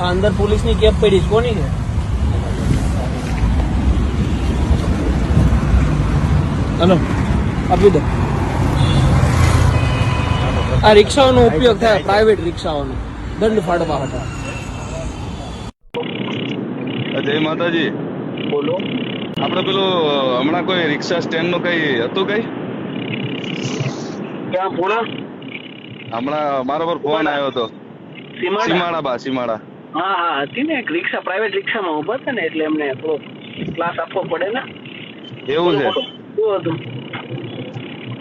આ અંદર પોલીસની કેપ પડી છે. કોની છે હલો આપી દો. આ રિક્ષાઓનો ઉપયોગ થાય પ્રાઇવેટ રિક્ષાઓનો. દંડ ફાડવા હતા. જય માતાજી. બોલો. આપણે પેલું હમણાં કોઈ રિક્ષા સ્ટેન્ડનું કઈ હતું કઈ? ક્યાં પૂણા? હમણાં મારા પર ફોન આવ્યો હતો. સીમાડા. બા સીમાડા. હા હા હતી ને. એક રિક્ષા પ્રાઇવેટ રિક્ષામાં ઊભા હતા ને એટલે એમને થોડો ક્લાસ આપવો પડે ને એવું છે. શું હતું?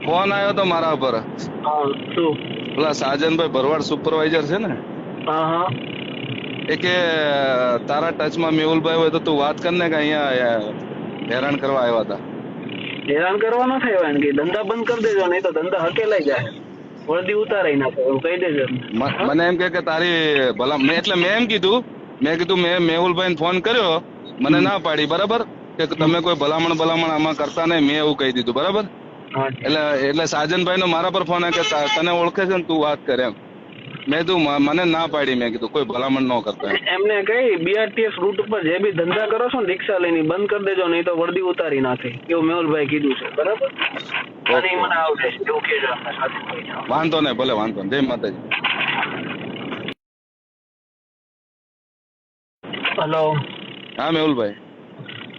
ફોન આવ્યો તો મારા પર હા શું? પેલા સાજનભાઈ ભરવાડ સુપરવાઇઝર છે ને? હા હા. એ કે તારા ટચમાં મેહુલભાઈ હોય તો તું વાત કર ને કે અહીંયા હેરાન કરવા આવ્યા હતા. હેરાન કરવા ન થાય કે ધંધા બંધ કરી દેજો નહીં તો ધંધા હકેલાઈ જાય. વર્દી ઉતારાઈ નાખો એવું કહી દેજો મને એમ કે કે તારી ભલા મેં એટલે મેં એમ કીધું મેં કીધું મેં મેહુલભાઈને ફોન કર્યો મને ના પાડી બરાબર? કે તમે કોઈ ભલામણ ભલામણ આમાં કરતા નહીં મેં એવું કહી દીધું બરાબર? એટલે એટલે સાજનભાઈ નો મારા પર ફોન કે તને ઓળખે છે ને તું વાત કરે એમ. મેં કીધું મને ના પાડી. મેં કીધું કોઈ ભલામણ ન કરતા. એમ. એમને કઈ બીઆરટીએસ રૂટ ઉપર જે બી ધંધા કરો છો ને રિક્ષા લઈને બંધ કરી દેજો નહીં તો વર્દી ઉતારી નાખે. એવું મેહુલભાઈ કીધું છે બરાબર? વાંધો નહીં ભલે વાંધો જય માતાજી. હલો. હા મેહુલભાઈ.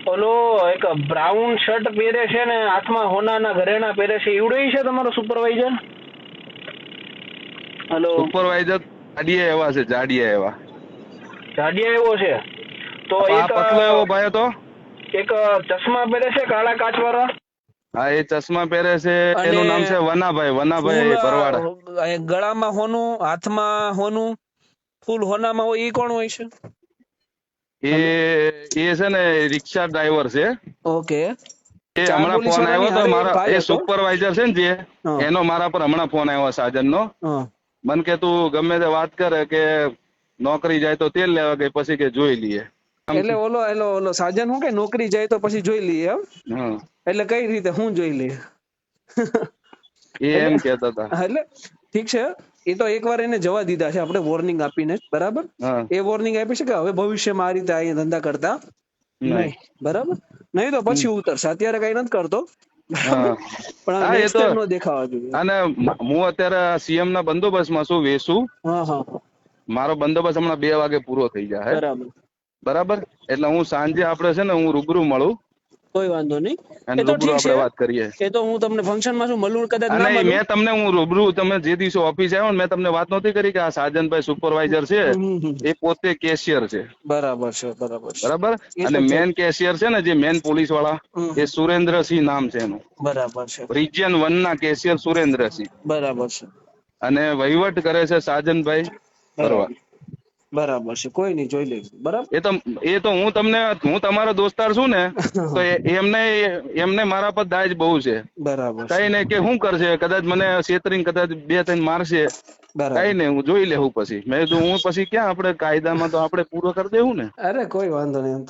ઓલો એક બ્રાઉન શર્ટ પહેરે છે ને હાથમાં હોનાના ઘરેણા પહેરે છે ઈવડો છે તમારો સુપરવાઇઝર હલો સુપરવાઇઝર જાડિયા એવા છે જાડિયા એવા. જાડિયા એવો છે? તો એક પતલો એવો ભાઈ હતો. એક ચશ્મા પહેરે છે કાળા કાચ વાળા હા એ ચશ્મા પહેરે છે એનું નામ છે વનાભાઈ વનાભાઈ ભરવાડા. ગળામાં હોનું હાથમાં હોનું ફૂલ હોનામાં હોય એ કોણ હોય છે? એ એ છે ને રિક્ષા ડ્રાઈવર છે. ઓકે. એ હમણાં ફોન આવ્યો તો મારા એ સુપરવાઇઝર છે ને જે એનો મારા પર હમણાં ફોન આવ્યો સાજન નો હા. મન કે તું ગમે તે વાત કરે કે નોકરી જાય તો તેલ લેવા ગઈ પછી કે જોઈ લઈએ. એટલે ઓલો એલો ઓલો સાજન હું કે નોકરી જાય તો પછી જોઈ લઈએ એમ? એટલે કઈ રીતે? હું જોઈ લઈએ? એ એમ કેતા હતા. એટલે ઠીક છે. એ તો એકવાર એને જવા દીધા છે. આપણે વોર્નિંગ આપીને બરાબર? એ વોર્નિંગ આપી છે કે હવે ભવિષ્યમાં આ રીતે અહીંયા ધંધા કરતા નહીં. બરાબર? નહીં તો પછી ઉતરશે. અત્યારે કઈ નથી કરતો. પણ એ તો- નો દેખાવા જોઈએ. અને હું અત્યારે સીએમ ના બંદોબસ્તમાં છું વેસુ. મારો બંદોબસ્ત હમણાં બે વાગે પૂરો થઈ જાય. બરાબર. બરાબર? એટલે હું સાંજે આપડે છે ને હું રૂબરૂ મળું. કોઈ વાંધો નહીં. એ તો ઠીક છે. વાત કરીએ. એ તો હું તમને ફંક્શનમાં છું મળું કદાચ ના મળું મેં તમને હું રૂબરૂ તમે જે દિવસે ઓફિસ આવ્યો ને મેં તમને વાત નહોતી કરી કે આ સાજનભાઈ સુપરવાઇઝર છે. એ પોતે કેશિયર છે. બરાબર છે બરાબર બરાબર? અને મેન કેશિયર છે ને જે મેન પોલીસવાળા એ સુરેન્દ્રસિંહ નામ છે એનું. બરાબર છે. રિજિયન વન ના કેશિયર સુરેન્દ્રસિંહ. બરાબર છે. અને વહીવટ કરે છે સાજનભાઈ ભરવાડ બરાબર છે કોઈ નહીં જોઈ લઈશું બરાબર? એ તો એ તો હું તમને હું તમારો દોસ્તાર છું ને તો એમને એમને મારા પર દાજ બહુ છે. બરાબર કઈ ને કે શું કરશે? કદાચ મને છેતરીને કદાચ બે ત્રણ મારશે. કઈ ને હું જોઈ લેવું પછી. મેં કીધું હું પછી ક્યાં આપણે કાયદામાં તો આપણે પૂરો કરી દેવું ને? અરે કોઈ વાંધો નહીં